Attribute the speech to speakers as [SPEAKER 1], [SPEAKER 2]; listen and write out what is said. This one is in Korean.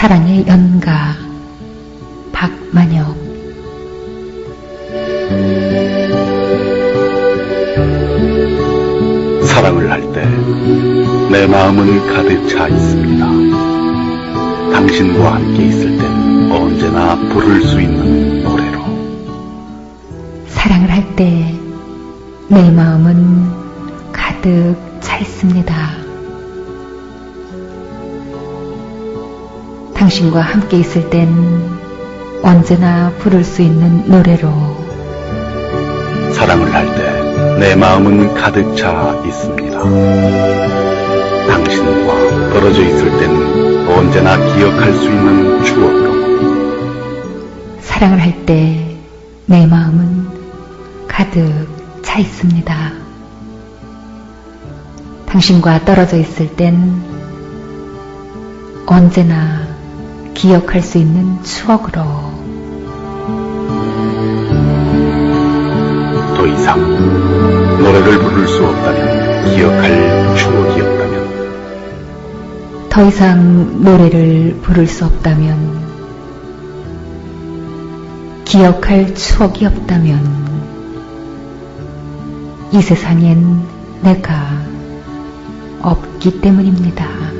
[SPEAKER 1] 사랑의 연가 박만혁
[SPEAKER 2] 사랑을 할 때 내 마음은 가득 차 있습니다. 당신과 함께 있을 땐 언제나 부를 수 있는 노래로
[SPEAKER 1] 사랑을 할 때 내 마음은 가득 차 있습니다. 당신과 함께 있을 땐 언제나 부를 수 있는 노래로
[SPEAKER 2] 사랑을 할 때 내 마음은 가득 차 있습니다. 당신과 떨어져 있을 땐 언제나 기억할 수 있는 추억으로
[SPEAKER 1] 사랑을 할 때 내 마음은 가득 차 있습니다. 당신과 떨어져 있을 땐 언제나 기억할 수 있는 추억으로
[SPEAKER 2] 더 이상 노래를 부를 수 없다면 기억할 추억이었다면
[SPEAKER 1] 더 이상 노래를 부를 수 없다면 기억할 추억이 없다면 이 세상엔 내가 없기 때문입니다.